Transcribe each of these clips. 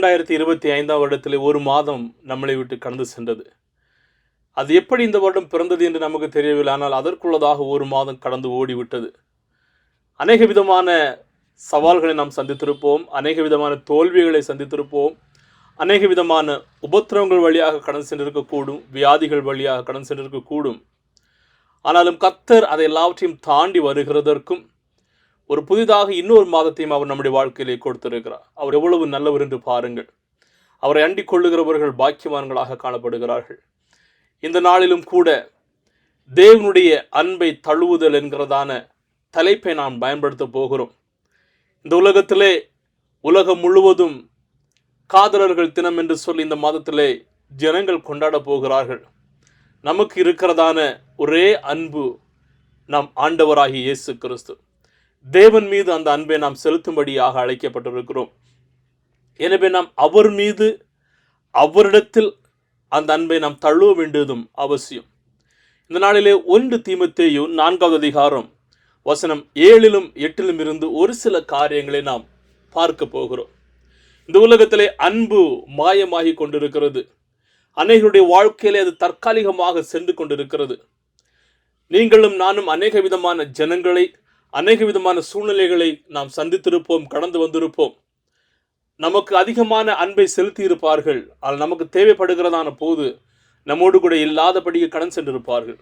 இரண்டாயிரத்தி இருபத்தி ஐந்தாம் வருடத்தில் ஒரு மாதம் நம்மளை விட்டு கடந்து சென்றது. அது எப்படி இந்த வருடம் பிறந்தது என்று நமக்கு தெரியவில்லை. ஆனால் அதற்குள்ளதாக ஒரு மாதம் கடந்து ஓடிவிட்டது. அநேக விதமான சவால்களை நாம் சந்தித்திருப்போம். அநேக விதமான தோல்விகளை சந்தித்திருப்போம். அநேக விதமான உபத்திரவங்கள் வழியாக கடந்து சென்றிருக்கக்கூடும் வியாதிகள் வழியாக கடந்து சென்றிருக்கக்கூடும் ஆனாலும் கத்தர் அதை எல்லாவற்றையும் தாண்டி வருகிறதற்கும் ஒரு புதிதாக இன்னொரு மாதத்தையும் அவர் நம்முடைய வாழ்க்கையிலே கொடுத்திருக்கிறார். அவர் எவ்வளவு நல்லவர் என்று பாருங்கள். அவரை அண்டிக் கொள்ளுகிறவர்கள் பாக்கியவான்களாக காணப்படுகிறார்கள். இந்த நாளிலும் கூட தேவனுடைய அன்பை தழுவுதல் என்கிறதான தலைப்பை நாம் பயன்படுத்த போகிறோம். இந்த உலகத்திலே உலகம் முழுவதும் காதலர்கள் தினம் என்று சொல்லி இந்த மாதத்திலே ஜனங்கள் கொண்டாட போகிறார்கள். நமக்கு இருக்கிறதான ஒரே அன்பு நம் ஆண்டவராகி இயேசு கிறிஸ்து. தேவன் மீது அந்த அன்பை நாம் செலுத்தும்படியாக அழைக்கப்பட்டிருக்கிறோம். எனவே நாம் அவர் மீது அவரிடத்தில் அந்த அன்பை நாம் தழுவ வேண்டியதும் அவசியம். இந்த நாளிலே ஒன்று தீமத்தேயு நான்காவது அதிகாரம் வசனம் ஏழிலும் எட்டிலும் இருந்து ஒரு சில காரியங்களை நாம் பார்க்க போகிறோம். இந்த உலகத்திலே அன்பு மாயமாகி கொண்டிருக்கிறது. அநேகருடைய வாழ்க்கையிலே அது தற்காலிகமாக சென்று கொண்டிருக்கிறது. நீங்களும் நானும் அநேக விதமான ஜனங்களை அநேக விதமான சூழ்நிலைகளை நாம் சந்தித்திருப்போம் கடந்து வந்திருப்போம். நமக்கு அதிகமான அன்பை செலுத்தி இருப்பார்கள் ஆனால் நமக்கு தேவைப்படுகிறதான போது நம்மோடு கூட இல்லாதபடியே கடன் சென்றிருப்பார்கள்.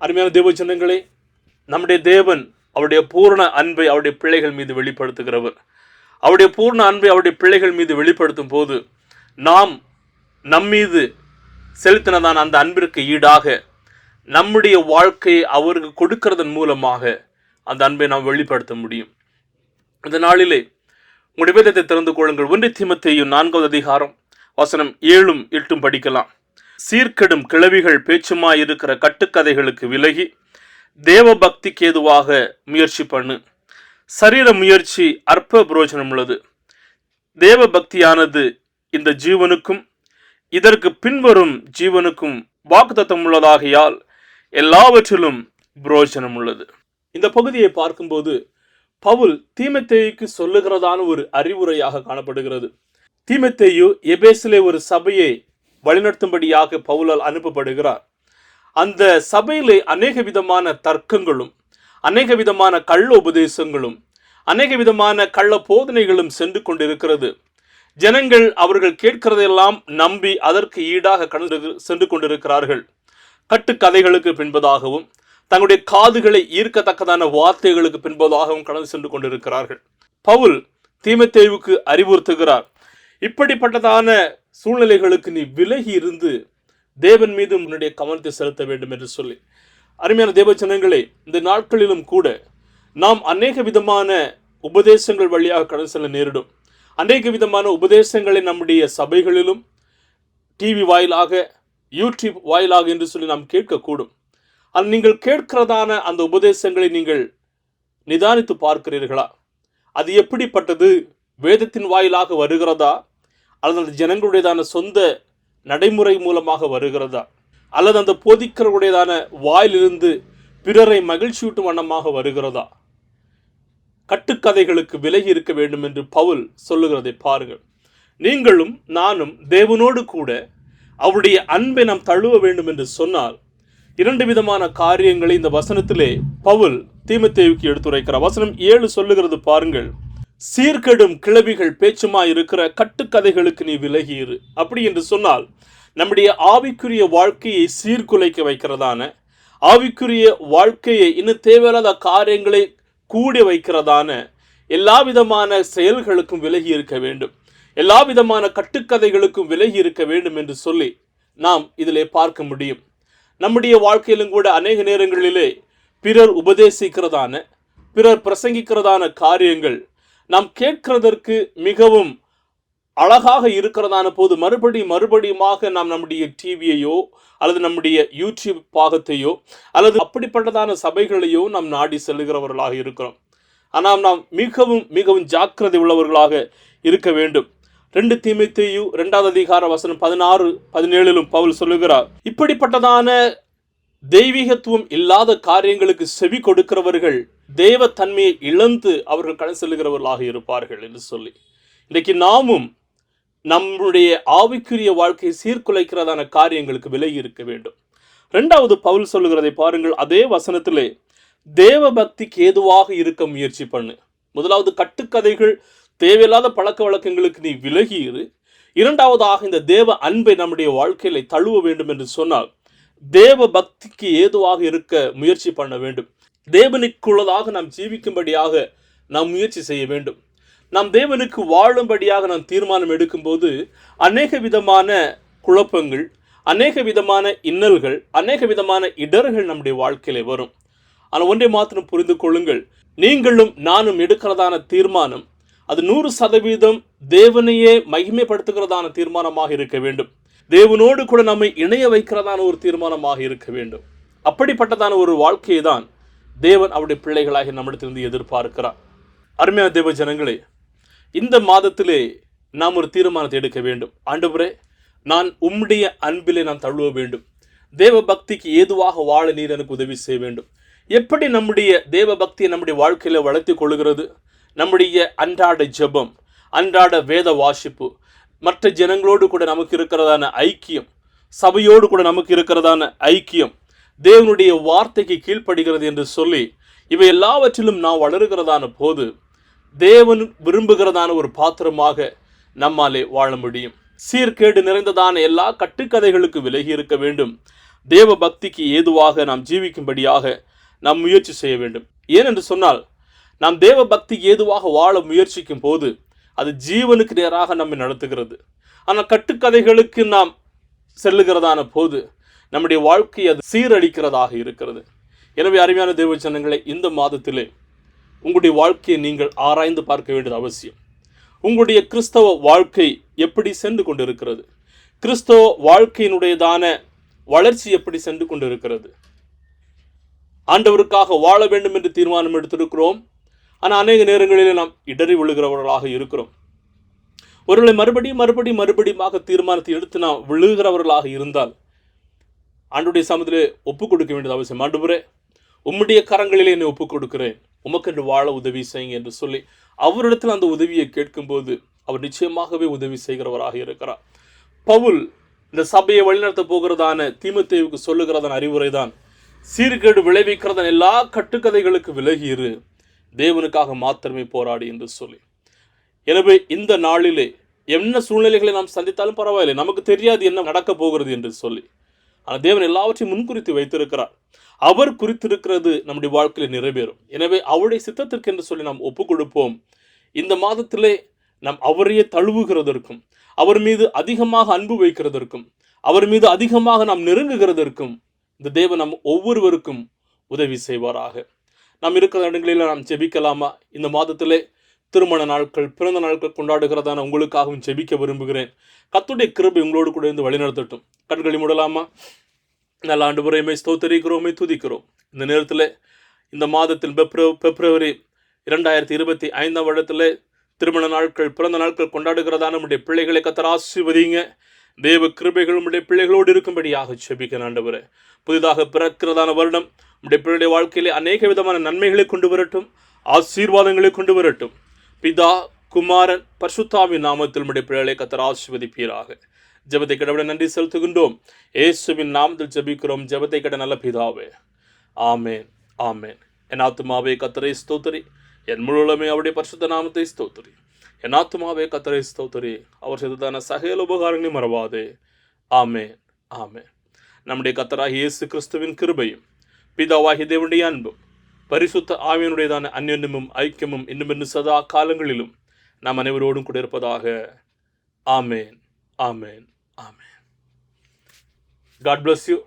அருமையான தேவ சின்னங்களே நம்முடைய தேவன் அவருடைய பூரண அன்பை அவருடைய பிள்ளைகள் மீது வெளிப்படுத்துகிறவர். அவருடைய பூர்ண அன்பை அவருடைய பிள்ளைகள் மீது வெளிப்படுத்தும் போது நாம் நம்மீது செலுத்தினதான அந்த அன்பிற்கு ஈடாக நம்முடைய வாழ்க்கையை அவருக்கு கொடுக்கிறதன் மூலமாக அந்த அன்பை நாம் வெளிப்படுத்த முடியும். இந்த நாளிலே உங்களுடைய வேதத்தை திறந்து கொள்ளுங்கள். ஒன்றை தீமத்தையும் நான்காவது அதிகாரம் வசனம் ஏழும் எட்டும் படிக்கலாம். சீர்கெடும் கிளவிகள் பேச்சுமாய் இருக்கிற கட்டுக்கதைகளுக்கு விலகி தேவ பக்திக்கு ஏதுவாக முயற்சி பண்ணு. சரீர முயற்சி அற்ப புரோஜனம் உள்ளது. தேவ பக்தியானது இந்த ஜீவனுக்கும் இதற்கு பின்வரும் ஜீவனுக்கும் வாக்குத்தத்தம் உள்ளதாகையால் எல்லாவற்றிலும் புரோஜனம் உள்ளது. இந்த பகுதியை பார்க்கும்போது பவுல் தீமத்தேயுக்கு சொல்லுகிறதான ஒரு அறிவுரையாக காணப்படுகிறது. தீமத்தேயு எபேசிலே ஒரு சபையை வழிநடத்தும்படியாக பவுலால் அனுப்பப்படுகிறார். அந்த சபையிலே அநேக விதமான தர்க்கங்களும் அநேக விதமான கள்ள உபதேசங்களும் அநேக விதமான கள்ள போதனைகளும் சென்று கொண்டிருக்கிறது. ஜனங்கள் அவர்கள் கேட்கிறதையெல்லாம் நம்பி அதற்கு ஈடாக கடந்து சென்று கொண்டிருக்கிறார்கள். கட்டுக்கதைகளுக்கு பின்பதாகவும் தங்களுடைய காதுகளை ஈர்க்கத்தக்கதான வார்த்தைகளுக்கு பின்பதாகவும் கடந்து சென்று கொண்டிருக்கிறார்கள். பவுல் தீமத்தேவுக்கு அறிவுறுத்துகிறார். இப்படிப்பட்டதான சூழ்நிலைகளுக்கு நீ விலகி இருந்து தேவன் மீது உன்னுடைய கவனத்தை செலுத்த வேண்டும் என்று சொல்லி. அருமையான தேவச்சனங்களே இந்த நாட்களிலும் கூட நாம் அநேக விதமான உபதேசங்கள் வழியாக கடந்து செல்ல நேரிடும். அநேக விதமான உபதேசங்களை நம்முடைய சபைகளிலும் டிவி வாயிலாக யூடியூப் வாயிலாக என்று சொல்லி நாம் கேட்கக்கூடும். அது நீங்கள் கேட்கிறதான அந்த உபதேசங்களை நீங்கள் நிதானித்து பார்க்கிறீர்களா? அது எப்படிப்பட்டது? வேதத்தின் வாயிலாக வருகிறதா? அல்லது அந்த ஜனங்களுடையதான சொந்த நடைமுறை மூலமாக வருகிறதா? அல்லது அந்த போதிக்கிறவருடையதான வாயிலிருந்து பிறரை மகிழ்ச்சியூட்டும் வண்ணமாக வருகிறதா? கட்டுக்கதைகளுக்கு விலகி இருக்க வேண்டும் என்று பவுல் சொல்லுகிறதை பாருங்கள். நீங்களும் நானும் தேவனோடு கூட அவருடைய அன்பை நாம் தழுவ வேண்டும் என்று சொன்னால் இரண்டு விதமான காரியங்களை இந்த வசனத்திலே பவுல் தீமத்தேவுக்கு எடுத்துரைக்கிறார். வசனம் ஏழு சொல்லுகிறது பாருங்கள். சீர்கெடும் கிளவிகள் பேச்சுமா இருக்கிற கட்டுக்கதைகளுக்கு நீ விலகி இரு அப்படி என்று சொன்னால் நம்முடைய ஆவிக்குரிய வாழ்க்கையை சீர்குலைக்க வைக்கிறதான ஆவிக்குரிய வாழ்க்கையை இன்னும் தேவையில்லாத காரியங்களை கூடி வைக்கிறதான எல்லா விதமான செயல்களுக்கும் விலகி இருக்க வேண்டும். எல்லா விதமான கட்டுக்கதைகளுக்கும் விலகி இருக்க வேண்டும் என்று சொல்லி நாம் இதிலே பார்க்க முடியும். நம்முடைய வாழ்க்கையிலும் கூட அநேக நேரங்களிலே பிறர் உபதேசிக்கிறதான பிறர் பிரசங்கிக்கிறதான காரியங்கள் நாம் கேட்கிறதற்கு மிகவும் அழகாக இருக்கிறதான போது மறுபடியும் மறுபடியுமாக நாம் நம்முடைய டிவியையோ அல்லது நம்முடைய யூடியூப் பாகத்தையோ அல்லது அப்படிப்பட்டதான சபைகளையோ நாம் நாடி செல்கிறவர்களாக இருக்கிறோம். ஆனால் நாம் மிகவும் மிகவும் ஜாக்கிரதை உள்ளவர்களாக இருக்க வேண்டும். ரெண்டு தீமைத்தையு ரெண்டாவது அதிகார வசனம் பதினாறு பதினேழிலும் பவுல் சொல்லுகிறார் இப்படிப்பட்டதான தெய்வீகத்துவம் இல்லாத காரியங்களுக்கு செவி கொடுக்கிறவர்கள் தேவ தன்மையை இழந்து அவர்கள் கடன் செல்லுகிறவர்களாக இருப்பார்கள் என்று சொல்லி. இன்றைக்கு நாமும் நம்முடைய ஆவிக்குரிய வாழ்க்கையை சீர்குலைக்கிறதான காரியங்களுக்கு விலகி இருக்க வேண்டும். ரெண்டாவது பவுல் சொல்லுகிறதை பாருங்கள் அதே வசனத்திலே தேவ பக்திக்கு ஏதுவாக இருக்க முயற்சி பண்ணு. முதலாவது கட்டுக்கதைகள் தேவையில்லாத பழக்க வழக்கங்களுக்கு நீ விலகி இரு இரண்டாவதாக இந்த தேவ அன்பை நம்முடைய வாழ்க்கையில தழுவ வேண்டும் என்று சொன்னால் தேவ பக்திக்கு ஏதுவாக இருக்க முயற்சி பண்ண வேண்டும். தேவனுக்குள்ளதாக நாம் ஜீவிக்கும்படியாக நாம் முயற்சி செய்ய வேண்டும். நாம் தேவனுக்கு வாழும்படியாக நாம் தீர்மானம் எடுக்கும்போது அநேக விதமான குழப்பங்கள் அநேக விதமான இன்னல்கள் அநேக விதமான இடர்கள் நம்முடைய வாழ்க்கையில வரும். ஆனால் ஒன்றை மாத்திரம் புரிந்து கொள்ளுங்கள். நீங்களும் நானும் எடுக்கிறதான தீர்மானம் அது நூறு சதவீதம் தேவனையே மகிமைப்படுத்துகிறதான தீர்மானமாக இருக்க வேண்டும். தேவனோடு கூட நம்மை இணைய வைக்கிறதான ஒரு தீர்மானமாக இருக்க வேண்டும். அப்படிப்பட்டதான ஒரு வாழ்க்கையை தான் தேவன் அவருடைய பிள்ளைகளாகி நம்மிடத்திலிருந்து எதிர்பார்க்கிறார். அருமையான தேவ ஜனங்களே இந்த மாதத்திலே நாம் ஒரு தீர்மானத்தை எடுக்க வேண்டும். ஆண்டவரே நான் உம்முடைய அன்பிலே நான் தழுவ வேண்டும். தேவ பக்திக்கு ஏதுவாக வாழ நீர் எனக்கு உதவி செய்ய வேண்டும். எப்படி நம்முடைய தேவ பக்தியை நம்முடைய வாழ்க்கையில வளர்த்து கொள்கிறது நம்முடைய அன்றாட ஜெபம் அன்றாட வேத வாசிப்பு மற்ற ஜனங்களோடு கூட நமக்கு இருக்கிறதான ஐக்கியம் சபையோடு கூட நமக்கு இருக்கிறதான ஐக்கியம் தேவனுடைய வார்த்தைக்கு கீழ்ப்படுகிறது என்று சொல்லி இவை எல்லாவற்றிலும் நாம் வளருகிறதான போது தேவன் விரும்புகிறதான ஒரு பாத்திரமாக நம்மாலே வாழ முடியும். சீர்கேடு நிறைந்ததான எல்லா கட்டுக்கதைகளுக்கு விலகி இருக்க வேண்டும். தேவ பக்திக்கு ஏதுவாக நாம் ஜீவிக்கும்படியாக நாம் முயற்சி செய்ய வேண்டும். ஏனென்று சொன்னால் நாம் தேவ பக்தி ஏதுவாக வாழ முயற்சிக்கும் போது அது ஜீவனுக்கு நேராக நம்மை நடத்துகிறது. ஆனால் கட்டுக்கதைகளுக்கு நாம் செல்லுகிறதான போது நம்முடைய வாழ்க்கை அது சீரழிக்கிறதாக இருக்கிறது. எனவே அருமையான தேவச்சனங்களை ஜனங்களை இந்த மாதத்திலே உங்களுடைய வாழ்க்கையை நீங்கள் ஆராய்ந்து பார்க்க வேண்டியது அவசியம். உங்களுடைய கிறிஸ்தவ வாழ்க்கை எப்படி சென்று கொண்டிருக்கிறது? கிறிஸ்தவ வாழ்க்கையினுடையதான வளர்ச்சி எப்படி சென்று கொண்டிருக்கிறது? ஆண்டவருக்காக வாழ வேண்டும் என்று தீர்மானம் எடுத்திருக்கிறோம். ஆனால் அநேக நேரங்களில் நாம் இடறி விழுகிறவர்களாக இருக்கிறோம். ஒருவேளை மறுபடியும் மறுபடியும் மறுபடியுமாக தீர்மானத்தை எடுத்து நாம் விழுகிறவர்களாக இருந்தால் ஆண்டுடைய சமத்திலே ஒப்புக் கொடுக்க வேண்டியது அவசியம். ஆண்டுபுரே உம்முடைய கரங்களிலே என்னை ஒப்புக் கொடுக்கிறேன். உமக்கென்று வாழ உதவி செய்யுங்க என்று சொல்லி அவரிடத்தில் அந்த உதவியை கேட்கும்போது அவர் நிச்சயமாகவே உதவி செய்கிறவராக இருக்கிறார். பவுல் இந்த சபையை வழிநடத்த போகிறதான தீமத்தேவுக்கு சொல்லுகிறதான அறிவுரை தான் சீர்கேடு விளைவிக்கிறதன் எல்லா கட்டுக்கதைகளுக்கு விலகி இரு. தேவனுக்காக மாத்திரமே போராடி என்று சொல்லி. எனவே இந்த நாளிலே என்ன சூழ்நிலைகளை நாம் சந்தித்தாலும் பரவாயில்லை. நமக்கு தெரியாது என்ன நடக்கப் போகிறது என்று சொல்லி. ஆனால் தேவன் எல்லாவற்றையும் முன்குறித்து வைத்திருக்கிறார். அவர் குறித்திருக்கிறது நம்முடைய வாழ்க்கையில் நிறைவேறும். எனவே அவருடைய சித்தத்திற்கு என்று சொல்லி நாம் ஒப்பு கொடுப்போம். இந்த மாதத்திலே நாம் அவரையே தழுவுகிறதற்கும் அவர் மீது அதிகமாக அன்பு வைக்கிறதற்கும் அவர் மீது அதிகமாக நாம் நெருங்குகிறதற்கும் இந்த தேவன் நம் ஒவ்வொருவருக்கும் உதவி செய்வாராக. நாம் இருக்கிற இடங்களில் நாம் ஜெபிக்கலாமா? இந்த மாதத்திலே திருமண நாட்கள் பிறந்த நாட்கள் கொண்டாடுகிறதான உங்களுக்காகவும் ஜெபிக்க விரும்புகிறேன். கத்துடைய கிருபை உங்களோடு கூட இருந்து வழிநடத்தட்டும். கண்களை மூடலாமா? நல்ல ஆண்டு முறையுமே ஸ்தோத்தரிக்கிறோமே துதிக்கிறோம். இந்த நேரத்தில் இந்த மாதத்தில் பிப்ர பிப்ரவரி இரண்டாயிரத்தி இருபத்தி ஐந்தாம் வருடத்தில் திருமண நாட்கள் பிறந்த நாட்கள் கொண்டாடுகிறதான நம்முடைய பிள்ளைகளை கத்தர் ஆசீர்வதிங்க தேவ கிருபைகள் உடைய பிள்ளைகளோடு இருக்கும்படியாக செபிக்க ஆண்டவரே. புதிதாக பிறக்கிறதான வருடம் உடைய பிள்ளைடைய வாழ்க்கையிலே அநேக விதமான நன்மைகளை கொண்டு வரட்டும் ஆசீர்வாதங்களை கொண்டு வரட்டும். பிதா குமாரன் பர்சுத்தாவின் நாமத்தில் உடைய பிள்ளைகளை கத்தர் ஆசிர்வதிப்பீராக. ஜபத்தை கடவுளை நன்றி செலுத்துகின்றோம். இயேசுவின் நாமத்தில் ஜபிக்கிறோம். ஜபத்தை கட நல்ல பிதாவே. ஆமேன் ஆமேன். என் ஆத்துமாவே கத்தரை ஸ்தோத்தரி. என் முழுவதுமே அவருடைய பரிசுத்த நாமத்தை ஸ்தோத்தரி. என் ஆத்மாவே கத்தரை ஸ்தோத்தரி. அவர் செய்ததான சகல உபகாரங்களை மறவாதே. ஆமேன் ஆமே நம்முடைய கத்தராகிய இயேசு கிறிஸ்துவின் கிருபையும் பிதாவாகி தேவனுடைய அன்பும் பரிசுத்த ஆவியனுடையதான அந்யோன்யமும் ஐக்கியமும் இன்னும் இன்னும் சதா காலங்களிலும் நாம் அனைவரோடும் கூட இருப்பதாக. ஆமேன் ஆமேன் ஆமேன். காட் பிளஸ் யூ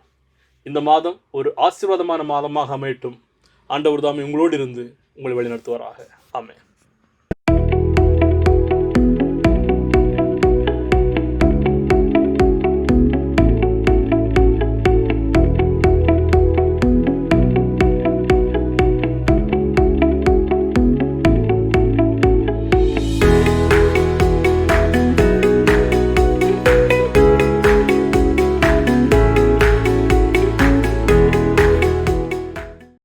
இந்த மாதம் ஒரு ஆசீர்வாதமான மாதமாக அமையட்டும். ஆண்டவர் தாமே உங்களோடு இருந்து உங்களை வழிநடத்துவாராக. ஆமேன்.